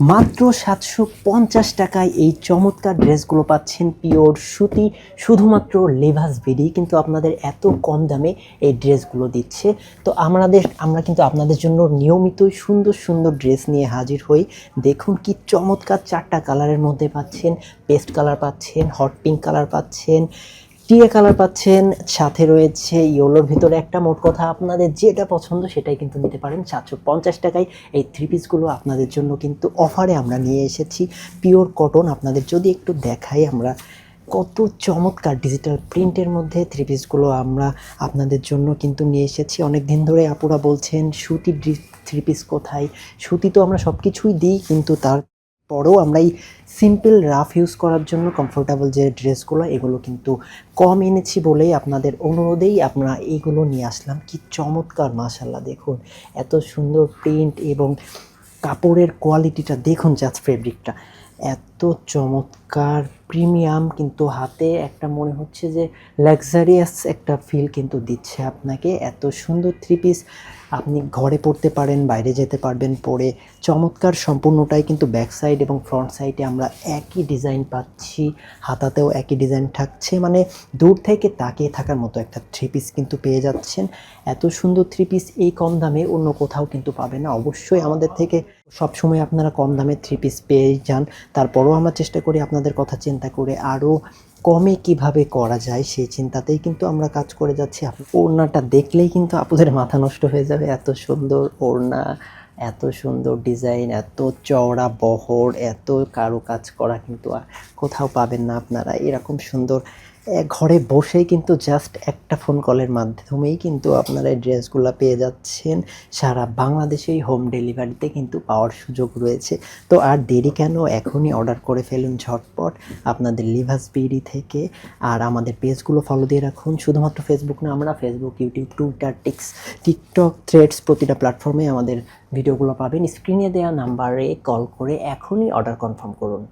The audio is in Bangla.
মাত্র সাতশো পঞ্চাশ টাকায় এই চমৎকার ড্রেসগুলো পাচ্ছেন পিওর সুতি, শুধুমাত্র লেভাস বেরি কিন্তু আপনাদের এত কম দামে এই ড্রেসগুলো দিচ্ছে। তো আমাদের, আমরা কিন্তু আপনাদের জন্য নিয়মিতই সুন্দর সুন্দর ড্রেস নিয়ে হাজির হই। দেখুন কি চমৎকার চারটা কালারের মধ্যে পাচ্ছেন, পেস্ট কালার পাচ্ছেন, হট পিঙ্ক কালার পাচ্ছেন টিয়ে কালার পাচ্ছেন, সাথে রয়েছে ইয়োলোর ভিতরে একটা মোট কথা, আপনাদের যেটা পছন্দ সেটাই কিন্তু নিতে পারেন। সাতশো পঞ্চাশ টাকায় এই থ্রি পিসগুলো আপনাদের জন্য কিন্তু অফারে আমরা নিয়ে এসেছি। পিওর কটন আপনাদের যদি একটু দেখাই আমরা, কত চমৎকার ডিজিটাল প্রিন্টের মধ্যে থ্রি পিসগুলো আমরা আপনাদের জন্য কিন্তু নিয়ে এসেছি। অনেক দিন ধরে আপুরা বলছেন সুতি থ্রি পিস কোথায়? সুতি তো আমরা সব কিছুই দিই, কিন্তু তার পরেও আমরা এই সিম্পল রাফ ইউজ করার জন্য কমফোর্টেবল যে ড্রেসগুলো এগুলো কিন্তু কম এনেছি বলেই আপনাদের অনুরোধেই আমরা এগুলো নিয়ে আসলাম। কি চমৎকার মাশাল্লাহ দেখুন। এত সুন্দর প্রিন্ট এবং কাপড়ের কোয়ালিটিটা দেখুন জাস্ট ফেব্রিকটা এত চমৎকার, প্রিমিয়াম কিন্তু হাতে। একটা মনে হচ্ছে যে লাক্সারিয়াস একটা ফিল কিন্তু দিচ্ছে আপনাকে। এত সুন্দর থ্রি পিস আপনি ঘরে পড়তে পারেন, বাইরে যেতে পারবেন, পরে চমৎকার সম্পূর্ণটাই কিন্তু ব্যাক সাইড এবং ফ্রন্ট সাইডে আমরা একই ডিজাইন পাচ্ছি। হাতাতেও একই ডিজাইন থাকছে। মানে দূর থেকে তাকিয়ে থাকার মতো একটা থ্রি পিস কিন্তু পেয়ে যাচ্ছেন। এত সুন্দর থ্রি পিস এই কম দামে অন্য কোথাও কিন্তু পাবে না। অবশ্যই আমাদের থেকে সবসময় আপনারা কম দামে থ্রি পিস পেয়ে যান। তারপরও আমরা চেষ্টা করি আপনাদের কথা চিন্তা করে আরও কমে কীভাবে করা যায় সেই চিন্তাতেই কিন্তু আমরা কাজ করে যাচ্ছি। ওড়নাটা দেখলেই কিন্তু আপনাদের মাথা নষ্ট হয়ে যাবে। এত সুন্দর ওড়না, এত সুন্দর ডিজাইন, এত চওড়া বহর, এত কারও কাজ করা কিন্তু কোথাও পাবেন না আপনারা। এরকম সুন্দর ঘরে বসেই কিন্তু জাস্ট একটা ফোন কলের মাধ্যমেই কিন্তু আপনারা এই ড্রেসগুলো পেয়ে যাচ্ছেন। সারা বাংলাদেশেই হোম ডেলিভারিতে কিন্তু পাওয়ার সুযোগ রয়েছে। তো আর দেরি কেন? এখনই অর্ডার করে ফেলুন ঝটপট আপনাদের লিভাস বিডি থেকে। আর আমাদের পেজগুলো ফলো দিয়ে রাখুন। শুধুমাত্র ফেসবুক না, আমরা ফেসবুক ইউটিউব টুইটার টিক্স টিকটক থ্রেডস প্রতিটা প্ল্যাটফর্মে আমাদের ভিডিওগুলো পাবেন। স্ক্রিনে দেওয়া নাম্বারে কল করে এখনই অর্ডার কনফার্ম করুন।